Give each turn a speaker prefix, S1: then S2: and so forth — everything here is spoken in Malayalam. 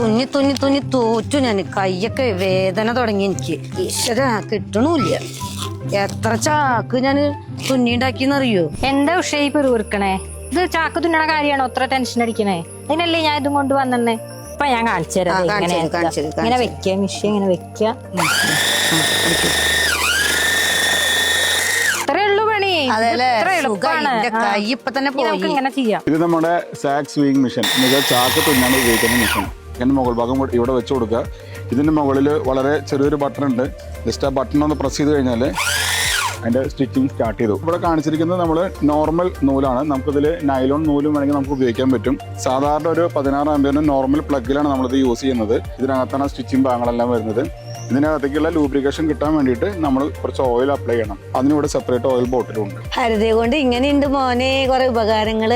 S1: തുന്നി തുന്നി തുന്നി തോറ്റു ഞാൻ കയ്യൊക്കെ വേദന തുടങ്ങി എനിക്ക്. ഈശ്വര കിട്ടണില്ല. എത്ര ചാക്ക് ഞാൻ തുന്നിണ്ടാക്കിന്നറിയോ
S2: എന്താ ഉഷേ പെറുവിറുക്കണേ ഇത് ചാക്ക് തുന്നണ കാര്യമാണോ അത്ര ടെൻഷൻ അടിക്കണേ? അതിനല്ലേ ഞാൻ ഇതും കൊണ്ട് വന്നെ ഇപ്പൊ ഞാൻ കാണിച്ചു തരാം. ഇങ്ങനെ വെക്കുക മിഷ ഇങ്ങനെ വെക്കുക. ഇത്
S1: അതല്ലേ
S2: ഇത്ര
S1: സുഖം
S2: എളുപ്പമാണ്.
S1: എന്റെ
S2: ആ.
S1: കൈ ഇപ്പൊ തന്നെ
S2: ഇനി നമുക്ക് ഇങ്ങനെ ചെയ്യാം.
S3: ഇത് നമ്മുടെ സാക്സ് വീങ് മിഷൻ ചാക്ക് തുന്നാണ് ഉപയോഗിക്കുന്ന മിഷൻ ഇതിന്റെ മുകൾ ഭാഗം ഇവിടെ വെച്ച് കൊടുക്കുക. ഇതിന്റെ മുകളിൽ വളരെ ചെറിയൊരു ബട്ടൺ ഉണ്ട്. ജസ്റ്റ് ആ ബട്ടൺ ഒന്ന് പ്രസ് ചെയ്ത് കഴിഞ്ഞാൽ അതിന്റെ സ്റ്റിച്ചിങ് സ്റ്റാർട്ട് ചെയ്തു. ഇവിടെ കാണിച്ചിരിക്കുന്നത് നമ്മൾ നോർമൽ നൂലാണ്. നമുക്കിതിൽ നൈലോൺ നൂലും വേണമെങ്കിൽ നമുക്ക് ഉപയോഗിക്കാൻ പറ്റും. സാധാരണ ഒരു പതിനാറ് ആമ്പിയറിന് നോർമൽ പ്ലഗിലാണ് നമ്മളിത് യൂസ് ചെയ്യുന്നത്. ഇതിനകത്താണ് സ്റ്റിച്ചിങ് ഭാഗങ്ങളെല്ലാം വരുന്നത്. ഇതിനകത്തേക്കുള്ള ലൂബ്രിക്കേഷൻ കിട്ടാൻ വേണ്ടിയിട്ട് നമ്മൾ കുറച്ച് ഓയിൽ അപ്ലൈ ചെയ്യണം. അതിനിവിടെ സെപ്പറേറ്റ് ഓയിൽ ബോട്ടിലും ഉണ്ട്.
S1: ഹരിതയെ കൊണ്ട് ഇങ്ങനെയുണ്ട് മോനെ. കുറെ ഉപകാരങ്ങൾ.